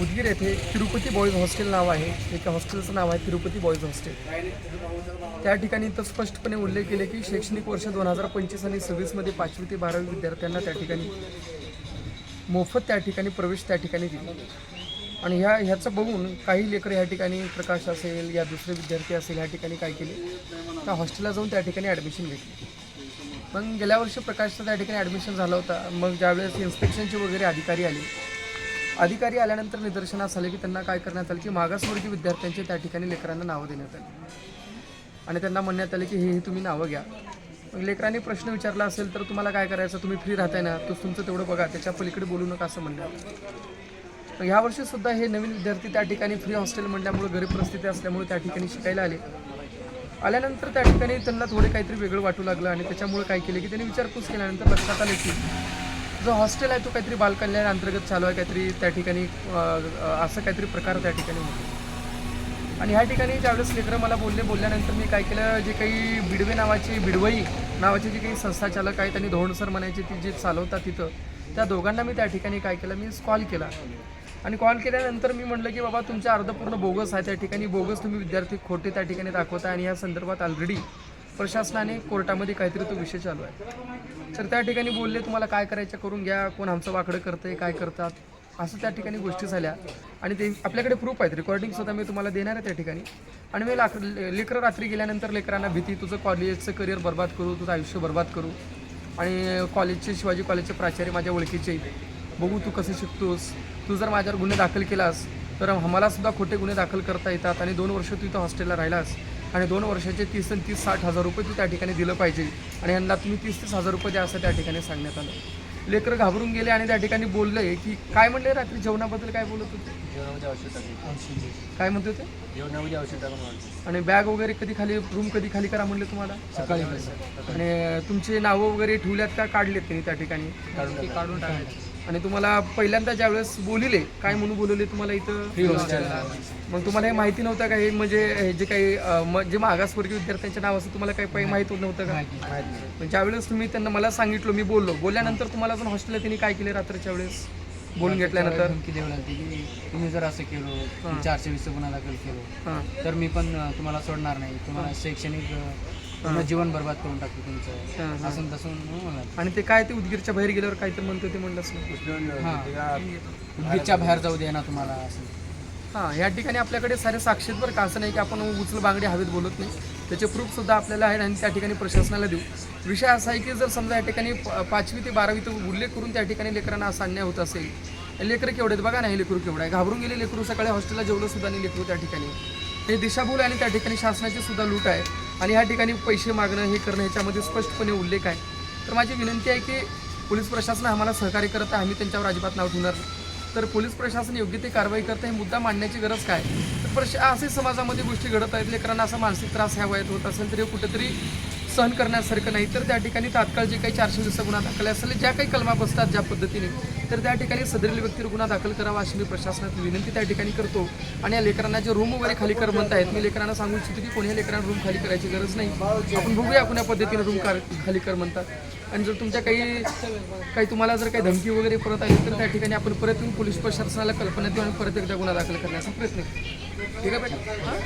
उदगीर येथे Tirupati boys hostel नाव आहे. एका हॉस्टेलचं नाव आहे तिरुपती बॉईज हॉस्टेल. त्या ठिकाणी इथं स्पष्टपणे उल्लेख केले की शैक्षणिक वर्ष दोन हजार पंचवीस आणि सव्वीसमध्ये पाचवी ते बारावी विद्यार्थ्यांना त्या ठिकाणी मोफत त्या ठिकाणी प्रवेश त्या ठिकाणी दिला. आणि ह्या ह्याचं बघून काही लेकरं ह्या ठिकाणी प्रकाश असेल या दुसरे विद्यार्थी असेल ह्या ठिकाणी काय केले? त्या हॉस्टेलला जाऊन त्या ठिकाणी ॲडमिशन घेतली. पण गेल्या वर्षी प्रकाशचं त्या ठिकाणी ॲडमिशन झालं होतं. मग ज्यावेळेस इन्स्पेक्शनचे वगैरे अधिकारी आले अधिकारी आल्यानंतर निदर्शनास आले की त्यांना काय करण्यात आलं की मागासवर्गीय विद्यार्थ्यांचे त्या ठिकाणी लेकरांना नावं देण्यात आली. आणि त्यांना म्हणण्यात आले की हे तुम्ही नावं घ्या. मग लेकरांनी प्रश्न विचारला असेल तर तुम्हाला काय करायचं? तुम्ही फ्री राहताय ना? तो तुमचं तेवढं बघा. त्याच्या पलीकडे बोलू नका असं म्हणलं मग सुद्धा हे नवीन विद्यार्थी त्या ठिकाणी फ्री हॉस्टेल म्हणल्यामुळे गरीब परिस्थिती असल्यामुळे त्या ठिकाणी शिकायला आले. आल्यानंतर त्या ठिकाणी त्यांना थोडे काहीतरी वेगळं वाटू लागलं आणि त्याच्यामुळे काय केलं की त्यांनी विचारपूस केल्यानंतर लक्षात आलं की जो हॉस्टेल आहे तो काहीतरी बालकल्याण अंतर्गत चालू आहे काहीतरी त्या ठिकाणी असं काहीतरी प्रकार त्या ठिकाणी होतो. आणि ह्या ठिकाणी ज्यावेळेस लेकरं मला बोलले बोलल्यानंतर मी काय केलं जे काही बिडवे नावाची बिडवई नावाची जी काही संस्था चालक आहे त्यांनी धोरणसर म्हणायची ती जे चालवतात तिथं त्या दोघांना मी त्या ठिकाणी काय केलं मी कॉल केला. आणि कॉल केल्यानंतर मी म्हटलं की बाबा तुमचे अर्ध पूर्ण बोगस आहे त्या ठिकाणी. बोगस तुम्ही विद्यार्थी खोटे त्या ठिकाणी दाखवता आणि या संदर्भात ऑलरेडी प्रशासनाने कोर्टामध्ये काहीतरी तो विषय चालू आहे. तर त्या ठिकाणी बोलले तुम्हाला काय करायचं करून घ्या. कोण आमचं वाकडं करतंय काय करतात? असं त्या ठिकाणी गोष्टी झाल्या. आणि ते आपल्याकडे प्रूफ आहेत. रेकॉर्डिंग सुद्धा मी तुम्हाला देणार आहे त्या ठिकाणी. आणि मी लाक लेकरं रात्री गेल्यानंतर लेकरांना भीती तुझं कॉलेजचं करिअर बर्बाद करू तुझं आयुष्य बर्बाद करू. आणि कॉलेजचे शिवाजी कॉलेजचे प्राचार्य माझ्या ओळखीचे बघू तू कसं शिकतोस. तू जर माझ्यावर गुन्हे दाखल केलास तर आम्हाला सुद्धा खोटे गुन्हे दाखल करता येतात आणि दोन वर्ष तू इथं हॉस्टेलला राहिलास. आणि दोन वर्षाचे तीस आणि तीस साठ हजार रुपये तू त्या ठिकाणी दिलं पाहिजे. आणि यांना तुम्ही तीस तीस हजार रुपये द्या असं त्या ठिकाणी सांगण्यात आलं. लेकरं घाबरून गेले आणि त्या ठिकाणी बोलले की काय म्हणले रात्री? जेवणाबद्दल काय बोलत होते? जेवणामध्ये औषध टाकली. काय म्हणत होते? जेवणामध्ये औषध आणि बॅग वगैरे कधी खाली रूम कधी खाली करा म्हणले तुम्हाला? सकाळी. आणि तुमचे नावं वगैरे ठेवल्यात का? काढलेत त्यांनी त्या ठिकाणी? काढून आणि तुम्हाला पहिल्यांदा ज्यावेळेस बोलिले काय म्हणून बोलवले तुम्हाला इथं? फ्री हॉस्टेल मग तुम्हाला हे माहिती नव्हतं का? हे म्हणजे हे जे काही म- जे मागासवर्गीय विद्यार्थ्यांचे नाव असं तुम्हाला काही माहीत नव्हतं का? मग ज्यावेळेस तुम्ही त्यांना मला सांगितलं मी बोललो. बोलल्यानंतर तुम्हाला अजून हॉस्टेलला त्यांनी काय केले रात्रीच्या वेळेस? बोलून घेतल्यानंतर? धमकी देऊ लागते की तुम्ही जर असं केलो हां. चारशे वीस गुन्हा दाखल केलो हां. तर मी पण अं, तुम्हाला सोडणार नाही. तुम्हाला शैक्षणिक अं, पूर्ण जीवन बर्बाद करून टाकतो हां, तुमचं. हां. असं तसं म्हणून मला आणि ते काय ते उदगीरच्या बाहेर गेल्यावर काय तर म्हणतो ते म्हणलंच हां. उद्गीरच्या बाहेर जाऊ दे ना तुम्हाला असं. हां या ठिकाणी आपल्याकडे सारे साक्षीत बरं का. असं नाही की आपण उचल बांगडी हवेत बोलत नाही. त्याचे प्रूफ सुद्धा आपल्याला आहेत आणि त्या ठिकाणी प्रशासनाला देऊ. विषय असा आहे की जर समजा या ठिकाणी पाचवी ते बारावीचा उल्लेख करून त्या ठिकाणी लेकरांना असा अन्याय होत असेल. हे लेकरं केवढे आहेत? बघा ना हे लेकरू केवढं आहे. घाबरून गेले लेकरू सकाळी हॉस्टेलला जेवलं सुद्धा नाही लेकरू त्या ठिकाणी. हे दिशाभूल आहे आणि त्या ठिकाणी शासनाची सुद्धा लूट आहे. आणि ह्या ठिकाणी पैसे मागणं हे करणं ह्याच्यामध्ये स्पष्टपणे उल्लेख आहे. तर माझी विनंती आहे की पोलीस प्रशासन आम्हाला सहकार्य करत आहे. आम्ही त्यांच्यावर अजिबात नाव ठेवणार नाही. तर पोलीस प्रशासन योग्य ते कारवाई करतं हे मुद्दा मांडण्याची गरज काय? तर प्रश असे समाजामध्ये गोष्टी घडत आहेत. लेकरांना असा मानसिक त्रास ह्या वयात होत असेल तरी कुठेतरी सहन करण्यासारखं नाही. तर त्या ठिकाणी तात्काळ जे काही चारशे वीस गुन्हा दाखल असेल ज्या काही कलमा बसतात ज्या पद्धतीने तर त्या ठिकाणी सदरील व्यक्तीवर गुन्हा दाखल करावा अशी मी प्रशासनात विनंती त्या ठिकाणी करतो. आणि या लेकरांना जे रूम वगैरे खाली कर म्हणत आहेत मी लेकरांना सांगू इच्छितो की कोणी लेकरांना रूम खाली करायची गरज नाही. आपण बघूया कोण्या पद्धतीने रूम खाली कर म्हणतात आणि जर तुमच्या काही काही तुम्हाला जर काही धमकी वगैरे परत आली तर त्या ठिकाणी आपण परत येऊन पोलीस प्रशासनाला कल्पना देऊ आणि परत एकदा गुन्हा दाखल करण्याचा प्रयत्न ठीक आहे बेटा? हां?